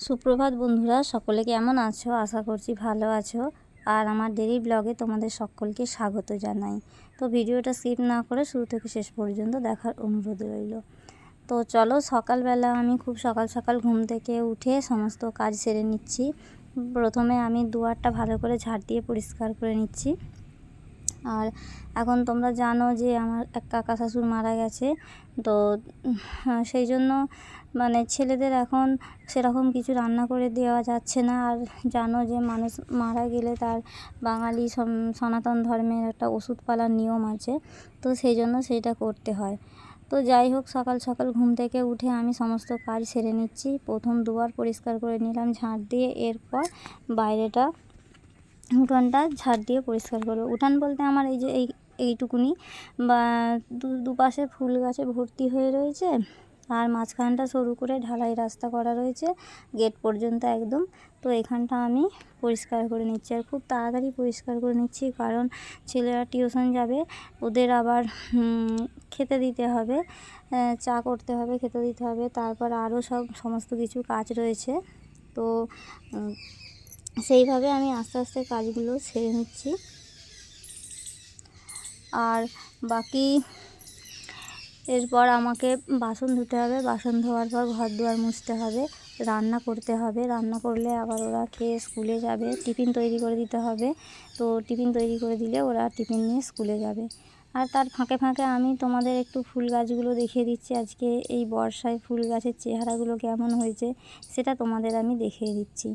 সুপ্রভাত বন্ধুরা, সকলে কেমন আছো? আশা করছি ভালো আছো। আর আমার ডেলি ব্লগে তোমাদের সকলকে স্বাগত জানাই। তো ভিডিওটা স্কিপ না করে শুরু থেকে শেষ পর্যন্ত দেখার অনুরোধ রইল। তো চলো, সকালবেলা আমি খুব সকাল সকাল ঘুম থেকে উঠে সমস্ত কাজ সেরে নিচ্ছি। প্রথমে আমি দুয়ারটা ভালো করে ঝাড় দিয়ে পরিষ্কার করে নিচ্ছি। আর এখন তোমরা জানো যে আমার এক কাকা শাশুড় মারা গেছে। তো সেই জন্য মানে ছেলেদের এখন সেরকম কিছু রান্না করে দেওয়া যাচ্ছে না। আর জানো যে মানুষ মারা গেলে তার বাঙালি সনাতন ধর্মের একটা ওষুধ পালার নিয়ম আছে। তো সেই জন্য সেইটা করতে হয়। তো যাই হোক, সকাল সকাল ঘুম থেকে উঠে আমি সমস্ত কাজ সেরে নিচ্ছি। প্রথম দুবার পরিষ্কার করে নিলাম, ঝাঁট দিয়ে এরপর বাইরেটা উঠানটা ঝাড় দিয়ে পরিষ্কার করব। উঠান বলতে আমার এই যে এই, এইটুকুনি বা দুপাশে ফুল গাছে ভর্তি হয়ে রয়েছে আর মাঝখানটা সরু করে ঢালাই রাস্তা করা রয়েছে গেট পর্যন্ত একদম। তো এখানটা আমি পরিষ্কার করে নিচ্ছি আর খুব তাড়াতাড়ি পরিষ্কার করে নিচ্ছি কারণ ছেলেরা টিউশন যাবে, ওদের আবার খেতে দিতে হবে চা করতে হবে, খেতে দিতে হবে, তারপর আরও সব সমস্ত কিছু কাজ রয়েছে। তো সেইভাবে আমি আস্তে আস্তে কাজগুলো সেরে নিচ্ছি। আর বাকি এরপর আমাকে বাসন ধুতে হবে। বাসন ধোয়ার পর ঘর দুয়ার মুছতে হবে। রান্না করতে হবে। রান্না করলে আবার ওরা খেয়ে স্কুলে যাবে। টিফিন তৈরি করে দিতে হবে। তো টিফিন তৈরি করে দিলে ওরা টিফিন নিয়ে স্কুলে যাবে। আর তার ফাঁকে ফাঁকে আমি তোমাদের একটু ফুল গাছগুলো দেখিয়ে দিচ্ছি। আজকে এই বর্ষায় ফুল গাছের চেহারাগুলো কেমন হয়েছে সেটা তোমাদের আমি দেখিয়ে দিচ্ছি।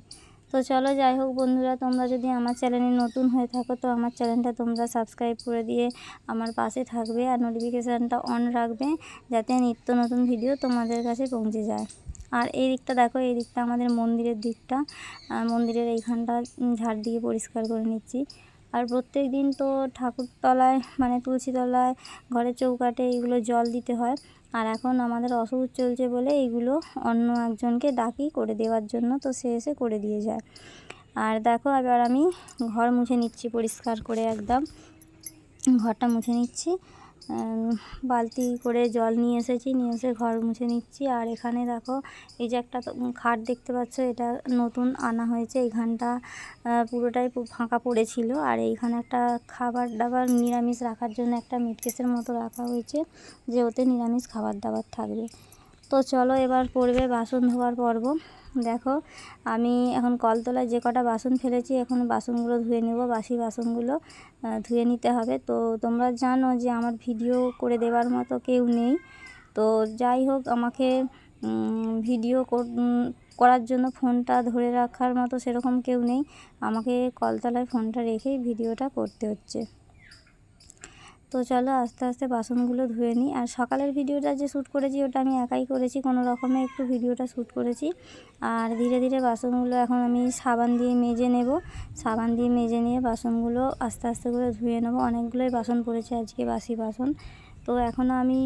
তো চলো যাই হোক বন্ধুরা, তোমরা যদি আমার চ্যানেলে নতুন হয়ে থাকো, তো আমার চ্যানেলটা তোমরা সাবস্ক্রাইব করে দিয়ে আমার পাশে থাকবে আর নোটিফিকেশানটা অন রাখবে যাতে নিত্য নতুন ভিডিও তোমাদের কাছে পৌঁছে যায়। আর এই দিকটা দেখো, এই দিকটা আমাদের মন্দিরের দিকটা। মন্দিরের এইখানটা ঝাড় দিয়ে পরিষ্কার করে নিচ্ছি। আর প্রত্যেক দিন তো ঠাকুরতলায় মানে তুলসীতলায়, ঘরের চৌকাটে এইগুলো জল দিতে হয়। আর এখন আমাদের অসুখ চলছে বলে এইগুলো অন্য একজনকে ডাকি করে দেওয়ার জন্য, তো সে এসে করে দিয়ে যায়। আর দেখো, এবার আমি ঘর মুছে নিচ্ছি পরিষ্কার করে একদম। ঘরটা মুছে নিচ্ছি। বালতি করে জল নিয়ে এসেছি, নিয়ে এসে ঘর মুছে নিচ্ছি। আর এখানে দেখো, এই যে একটা খাট দেখতে পাচ্ছ, এটা নতুন আনা হয়েছে। এইখানটা পুরোটাই ফাঁকা পড়েছিল। আর এইখানে একটা খাবার দাবার নিরামিষ রাখার জন্য একটা মিটকেসের মতো রাখা হয়েছে, যে ওতে নিরামিষ খাবার দাবার থাকবে। তো চলো এবার পড়বে বাসন ধোয়ার পর্ব। দেখো, আমি এখন কলতলায় যে কটা বাসন ফেলেছি, এখন বাসনগুলো ধুয়ে নেব। বাসি বাসনগুলো ধুয়ে নিতে হবে। তো তোমরা জানো যে আমার ভিডিও করে দেওয়ার মতো কেউ নেই। তো যাই হোক, আমাকে ভিডিও করার জন্য ফোনটা ধরে রাখার মতো সেরকম কেউ নেই। আমাকে কলতলায় ফোনটা রেখেই ভিডিওটা করতে হচ্ছে। তো চলো আস্তে আস্তে বাসনগুলো ধুয়ে নিই। আর সকালের ভিডিওটা যে শ্যুট করেছি, ওটা আমি একাই করেছি। কোনো রকমে একটু ভিডিওটা শ্যুট করেছি। আর ধীরে ধীরে বাসনগুলো এখন আমি সাবান দিয়ে মেজে নেব। সাবান দিয়ে মেজে নিয়ে বাসনগুলো আস্তে আস্তে করে ধুয়ে নেব। অনেকগুলোই বাসন পড়েছে আজকে বাসি বাসন। তো এখনও আমি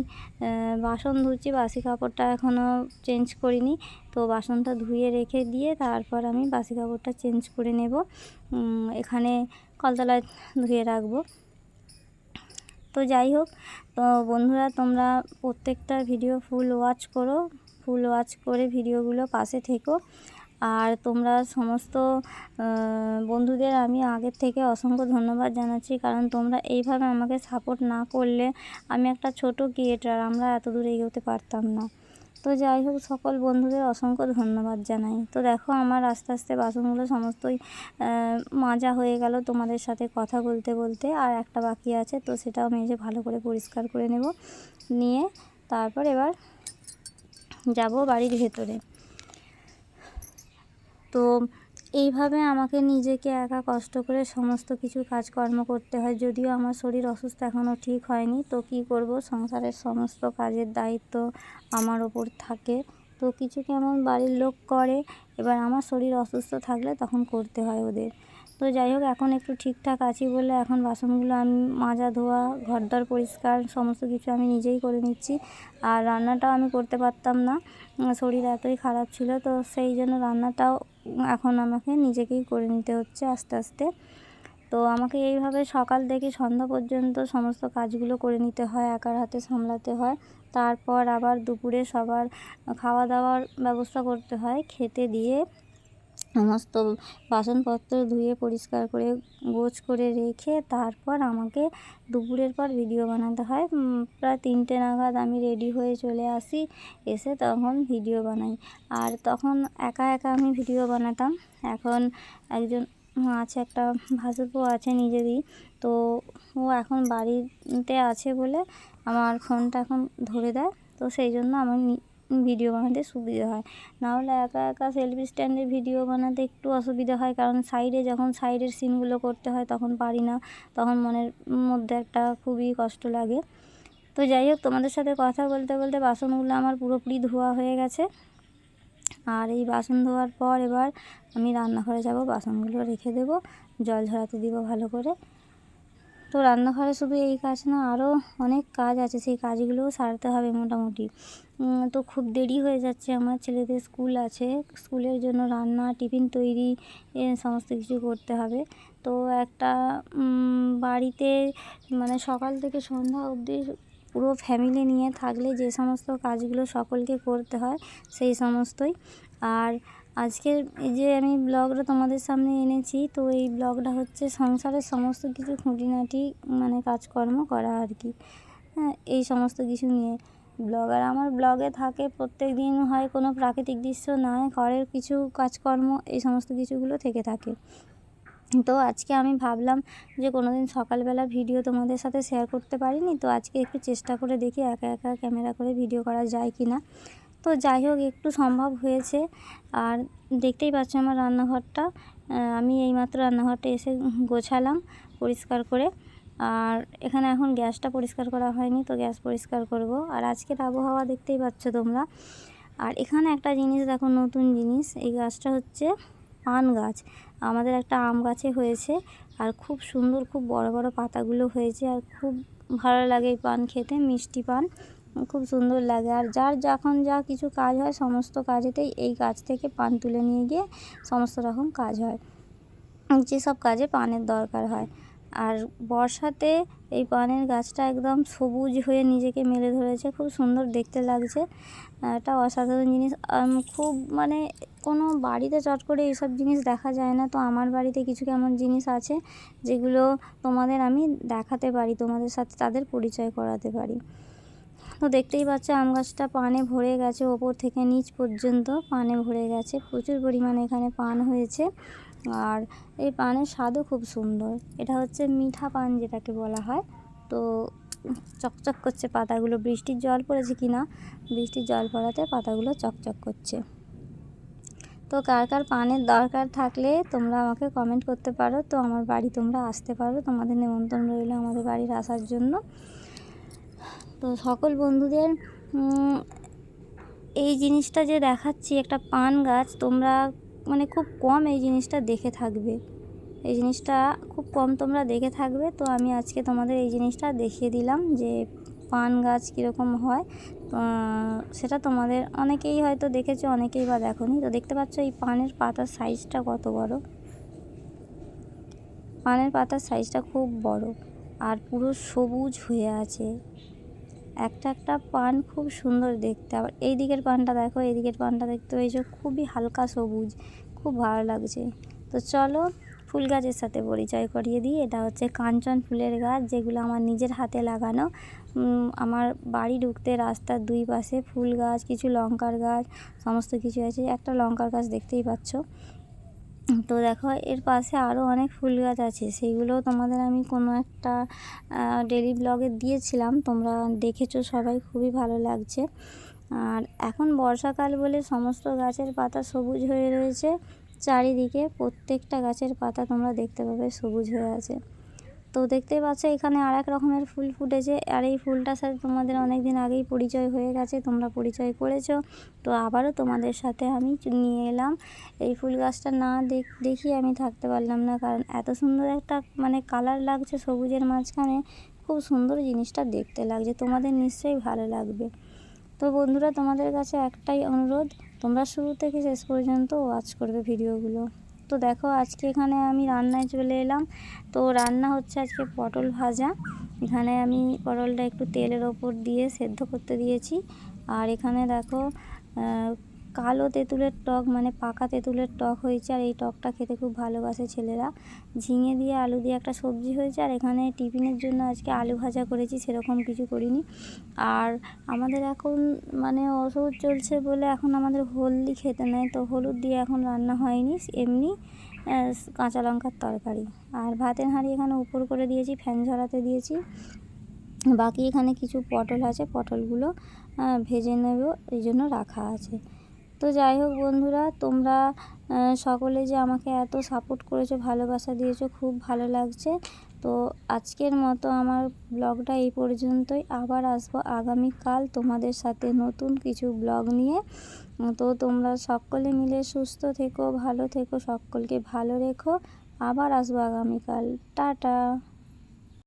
বাসন ধুচ্ছি। বাসি কাপড়টা এখনও চেঞ্জ করিনি। তো বাসনটা ধুয়ে রেখে দিয়ে তারপর আমি বাসি কাপড়টা চেঞ্জ করে নেব। এখানে কলতলায় ধুয়ে রাখব। তো যাই হোক, তো বন্ধুরা তোমরা প্রত্যেকটা ভিডিও ফুল ওয়াচ করো ফুল ওয়াচ করে ভিডিওগুলো পাশে থেকো। আর তোমরা সমস্ত বন্ধুদের আমি আগের থেকে অসংখ্য ধন্যবাদ জানাচ্ছি, কারণ তোমরা এইভাবে আমাকে সাপোর্ট না করলে আমি একটা ছোট ক্রিয়েটার আমরা এত দূর এগোতে পারতাম না। তো যাই হোক, সকল বন্ধুদের অসংখ্য ধন্যবাদ জানাই। তো দেখো, আমার আস্তে আস্তে বাসনগুলো সমস্তই মাজা হয়ে গেল তোমাদের সাথে কথা বলতে বলতে। আর একটা বাকি আছে, তো সেটাও মেজে ভালো করে পরিষ্কার করে নেব। নিয়ে তারপর এবার যাব বাড়ির ভেতরে। তো এইভাবে আমাকে নিজেকে একা কষ্ট করে সমস্ত কিছু কাজকর্ম করতে হয়। যদিও আমার শরীর অসুস্থ এখনও ঠিক হয়নি, তো কি করব? সংসারের সমস্ত কাজের দায়িত্ব আমার ওপর থাকে। তো কিছু কেমন বাড়ির লোক করে, এবার আমার শরীর অসুস্থ থাকলে তখন করতে হয় ওদের। তো যাই হোক, এখন একটু ঠিকঠাক আছি বলে এখন বাসনগুলো আমি মাজা, ধোয়া, ঘরদর পরিষ্কার সমস্ত কিছু আমি নিজেই করে নিচ্ছি। আর রান্নাটাও আমি করতে পারতাম না শরীর এতই খারাপ ছিল, তো সেই জন্য রান্নাটাও এখন আমাকে নিজেকেই করে নিতে হচ্ছে আস্তে আস্তে। তো আমাকে এইভাবে সকাল থেকে সন্ধ্যা পর্যন্ত সমস্ত কাজগুলো করে নিতে হয়, একার হাতে সামলাতে হয়। তারপর আবার দুপুরে সবার খাওয়া দাওয়ার ব্যবস্থা করতে হয়, খেতে দিয়ে সমস্ত বাসনপত্র ধুয়ে পরিষ্কার করে, গোছ করে রেখে তারপর আমাকে দুপুরের পর ভিডিও বানাতে হয়। প্রায় তিনটে নাগাদ আমি রেডি হয়ে চলে আসি, এসে তখন ভিডিও বানাই। আর তখন একা একা আমি ভিডিও বানাতাম। এখন একজন আছে, একটা ভাসুরপো আছে নিজেরই। তো ও এখন বাড়িতে আছে বলে আমার ফোনটা এখন ধরে দেয়। তো সেই জন্য আমার ভিডিও বানাতে সুবিধে হয়। নাহলে একা একা সেলফি স্ট্যান্ডে ভিডিও বানাতে একটু অসুবিধা হয়, কারণ সাইডে যখন সাইডের সিনগুলো করতে হয় তখন পারি না, তখন মনের মধ্যে একটা খুবই কষ্ট লাগে। তো যাই হোক, তোমাদের সাথে কথা বলতে বলতে বাসনগুলো আমার পুরোপুরি ধোয়া হয়ে গেছে। আর এই বাসন ধোয়ার পর এবার আমি রান্নাঘরে যাব, বাসনগুলো রেখে দেবো, জল ঝরাতে দিব ভালো করে। তো রান্নাঘরে শুধু এই কাজ না আরও অনেক কাজ আছে। সেই কাজগুলোও সারতে হবে মোটামুটি। তো খুব দেরি হয়ে যাচ্ছে। আমার ছেলেদের স্কুল আছে। স্কুলের জন্য রান্না, টিফিন তৈরি সমস্ত কিছু করতে হবে। তো একটা বাড়িতে মানে সকাল থেকে সন্ধ্যা অবধি পুরো ফ্যামিলি নিয়ে থাকলে যে সমস্ত কাজগুলো সকলকে করতে হয়, সেই সমস্তই। আর আজকের এই যে আমি ব্লগটা তোমাদের সামনে এনেছি, তো এই ব্লগটা হচ্ছে সংসারের সমস্ত কিছু খুঁটিনাটি মানে কাজকর্ম করা আর কি। হ্যাঁ এই সমস্ত কিছু নিয়ে ব্লগ। আর আমার ব্লগে থাকে প্রত্যেক দিন হয় কোনো প্রাকৃতিক দৃশ্য নয় ঘরের কিছু কাজকর্ম এই সমস্ত কিছুগুলো থেকে থাকে। তো আজকে আমি ভাবলাম যে কোনো দিন সকালবেলা ভিডিও তোমাদের সাথে শেয়ার করতে পারিনি, তো আজকে একটু চেষ্টা করে দেখি একা একা ক্যামেরা করে ভিডিও করা যায় কি না তো যাই হোক, একটু সম্ভব হয়েছে। আর দেখতেই পাচ্ছ আমার রান্নাঘরটা। আমি এইমাত্র রান্নাঘরটা এসে গোছালাম পরিষ্কার করে। আর এখানে এখন গ্যাসটা পরিষ্কার করা হয়নি, তো গ্যাস পরিষ্কার করব। আর আজকের আবহাওয়া দেখতেই পাচ্ছ তোমরা। আর এখানে একটা জিনিস, দেখো নতুন জিনিস, এই গাছটা হচ্ছে পান গাছ। আমাদের একটা আম গাছে হয়েছে, আর খুব সুন্দর, খুব বড় বড় পাতাগুলো হয়েছে, আর খুব ভালো লাগে এই পান খেতে, মিষ্টি পান। খুব সুন্দর লাগে। আর যার যখন যা কিছু কাজ হয়, সমস্ত কাজেতেই এই গাছ থেকে পান তুলে নিয়ে গিয়ে সমস্ত রকম কাজ হয়। যেসব কাজে পানের দরকার হয়। আর বর্ষাতে এই পানের গাছটা একদম সবুজ হয়ে নিজেকে মেলে ধরেছে। খুব সুন্দর দেখতে লাগছে। একটা অসাধারণ জিনিস। খুব মানে কোনো বাড়িতে চট করে এইসব জিনিস দেখা যায় না। তো আমার বাড়িতে কিছু কেমন জিনিস আছে, যেগুলো তোমাদের আমি দেখাতে পারি, তোমাদের সাথে তাদের পরিচয় করাতে পারি। তো দেখতেই পাচ্ছ, আম গাছটা পানে ভরে গেছে, ওপর থেকে নিচ পর্যন্ত পানে ভরে গেছে। প্রচুর পরিমাণে এখানে পান হয়েছে। আর এই পানের স্বাদও খুব সুন্দর। এটা হচ্ছে মিঠা পান যেটাকে বলা হয়। তো চকচক করছে পাতাগুলো। বৃষ্টির জল পড়েছে কি না? বৃষ্টির জল পড়াতে পাতাগুলো চকচক করছে। তো কার কার পানের দরকার থাকলে তোমরা আমাকে কমেন্ট করতে পারো। তো আমার বাড়ি তোমরা আসতে পারো। তোমাদের নিমন্ত্রণ রইল আমাদের বাড়ির আসার জন্য। তো সকল বন্ধুদের এই জিনিসটা যে দেখাচ্ছি, একটা পান গাছ, তোমরা মানে খুব কম এই জিনিসটা দেখে থাকবে। এই জিনিসটা খুব কম তোমরা দেখে থাকবে। তো আমি আজকে তোমাদের এই জিনিসটা দেখিয়ে দিলাম যে পান গাছ কীরকম হয়। সেটা তোমাদের অনেকেই হয়তো দেখেছ, অনেকেই বা দেখোনি। তো দেখতে পাচ্ছ এই পানের পাতার সাইজটা কত বড়? পানের পাতার সাইজটা খুব বড়। আর পুরো সবুজ হয়ে আছে। একটা একটা পান খুব সুন্দর দেখতে। আবার এই দিকের পানটা দেখো এই দিকের পানটা দেখতে পেয়েছ, খুবই হালকা সবুজ, খুব ভালো লাগছে। তো চলো ফুল গাছের সাথে পরিচয় করিয়ে দিই। এটা হচ্ছে কাঞ্চন ফুলের গাছ, যেগুলো আমার নিজের হাতে লাগানো। আমার বাড়ি ঢুকতে রাস্তার দুই পাশে ফুল গাছ, কিছু লঙ্কার গাছ, সমস্ত কিছু আছে। একটা লঙ্কার গাছ দেখতেই পাচ্ছ। তো দেখো, এর পাশে আরও অনেক ফুল গাছ আছে। সেইগুলো তোমাদের আমি কোনো একটা ডেলি ব্লগে দিয়েছিলাম। তোমরা দেখেছ, সবাই খুবই ভালো লাগছে। আর এখন বর্ষাকাল বলে সমস্ত গাছের পাতা সবুজ হয়ে রয়েছে। চারিদিকে প্রত্যেকটা গাছের পাতা তোমরা দেখতে পাবে সবুজ হয়ে আছে। তো দেখতেই পাচ্ছ, এখানে আর এক রকমের ফুল ফুটেছে। আর এই ফুলটার সাথে তোমাদের অনেক দিন আগেই পরিচয় হয়ে গেছে, তোমরা পরিচয় করেছ। তো আবারও তোমাদের সাথে আমি নিয়ে এলাম। এই ফুল গাছটা না দেখিয়ে আমি থাকতে পারলাম না, কারণ এত সুন্দর একটা মানে কালার লাগছে সবুজের মাঝখানে। খুব সুন্দর জিনিসটা দেখতে লাগছে, তোমাদের নিশ্চয়ই ভালো লাগবে। তো বন্ধুরা, তোমাদের কাছে একটাই অনুরোধ, তোমরা শুরু থেকে শেষ পর্যন্ত ওয়াচ করবে ভিডিওগুলো। তো দেখো আজকে এখানে আমি রান্নায় চলে এলাম। তো রান্না হচ্ছে আজকে পটল ভাজা। এখানে আমি পটলটা একটু তেলের ওপর দিয়ে সেদ্ধ করতে দিয়েছি। আর এখানে দেখো কালো তেঁতুলের টক মানে পাকা তেঁতুলের টক হয়েছে, আর এই টকটা খেতে খুব ভালোবাসে ছেলেরা। ঝিঙে দিয়ে আলু দিয়ে একটা সবজি হয়েছে, আর এখানে টিফিনের জন্য আজকে আলু ভাজা করেছি, সেরকম কিছু করিনি। আর আমাদের এখন মানে ওষুধ চলছে বলে এখন আমাদের হলদি খেতে নেই, তো হলুদ দিয়ে এখন রান্না হয়নি, এমনি কাঁচা লঙ্কার তরকারি। আর ভাতের হাঁড়ি এখানে উপর করে দিয়েছি, ফ্যান ঝরাতে দিয়েছি। বাকি এখানে কিছু পটল আছে, পটলগুলো ভেজে নেব, এই জন্য রাখা আছে। তো যাই হোক বন্ধুরা, তোমরা সকলে যে আমাকে এত সাপোর্ট করেছ, ভালোবাসা দিয়েছ, খুব ভালো লাগছে। তো আজকের মতো আমার ব্লগটা এই পর্যন্তই। আবার আসব আগামীকাল তোমাদের সাথে নতুন কিছু ব্লগ নিয়ে। তো তোমরা সকলে মিলে সুস্থ থেকো, ভালো থেকো, সকলকে ভালো রেখো। আবার আসব আগামীকাল। টাটা!